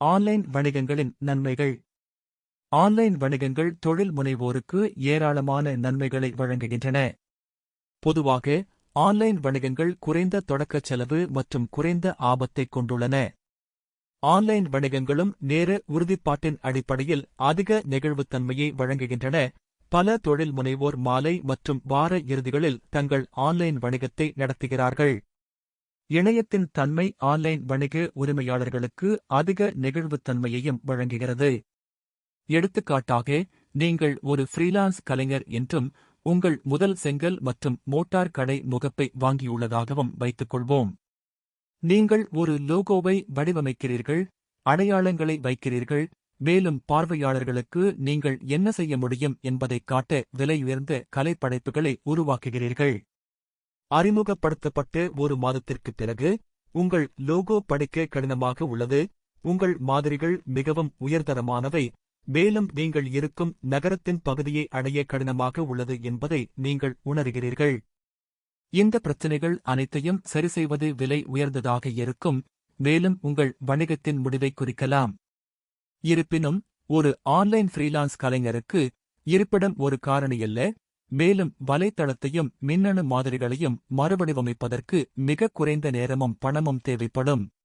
Online வணிகங்களின் நன்மைகள். Online வணிகங்கள் தொழில் முனைவோருக்கு ஏராளமான நன்மைகளை வழங்குகின்றன. பொதுவாக ஆன்லைன் வணிகங்கள் குறைந்த தொடக்கச் செலவு மற்றும் குறைந்த ஆபத்தைக் கொண்டுள்ளன. ஆன்லைன் வணிகங்களும் நேர உறுதிப்பாட்டின் அடிப்படையில் அதிக நெகிழ்வுத்தன்மையை வழங்குகின்றன. பல தொழில் முனைவோர் மாலை மற்றும் வார இறுதிகளில் தங்கள் ஆன்லைன் வணிகத்தை நடத்துகிறார்கள். இணையத்தின் தன்மை ஆன்லைன் வணிக உரிமையாளர்களுக்கு அதிக நெகிழ்வுத்தன்மையையும் வழங்குகிறது. எடுத்துக்காட்டாக நீங்கள் ஒரு ஃப்ரீலான்ஸ் கலைஞர் என்றும் உங்கள் முதல் செங்கல் மற்றும் மோட்டார் கடை முகப்பை வாங்கியுள்ளதாகவும் வைத்துக்கொள்வோம். நீங்கள் ஒரு லோகோவை வடிவமைக்கிறீர்கள் அடையாளங்களை வைக்கிறீர்கள் மேலும் பார்வையாளர்களுக்கு நீங்கள் என்ன செய்ய முடியும் என்பதைக் காட்ட விலையுயர்ந்த கலைப்படைப்புகளை உருவாக்குகிறீர்கள். அறிமுகப்படுத்தப்பட்டு ஒரு மாதத்திற்குப் பிறகு உங்கள் லோகோ படிக்க கடினமாக உள்ளது உங்கள் மாதிரிகள் மிகவும் உயர்தரமானவை மேலும் நீங்கள் இருக்கும் நகரத்தின் பகுதியை அடைய கடினமாக உள்ளது என்பதை நீங்கள் உணர்கிறீர்கள். இந்த பிரச்சினைகள் அனைத்தையும் சரிசெய்வது விலை உயர்ந்ததாக இருக்கும் மேலும் உங்கள் வணிகத்தின் முடிவை குறிக்கலாம். இருப்பினும் ஒரு ஆன்லைன் ஃப்ரீலான்ஸ் கலைஞருக்கு இருப்பிடம் ஒரு காரணியல்ல மேலும் வலைத்தளத்தையும் மின்னணு மாதிரிகளையும் மறுவடிவமைப்பதற்கு மிக குறைந்த நேரமும் பணமும் தேவைப்படும்.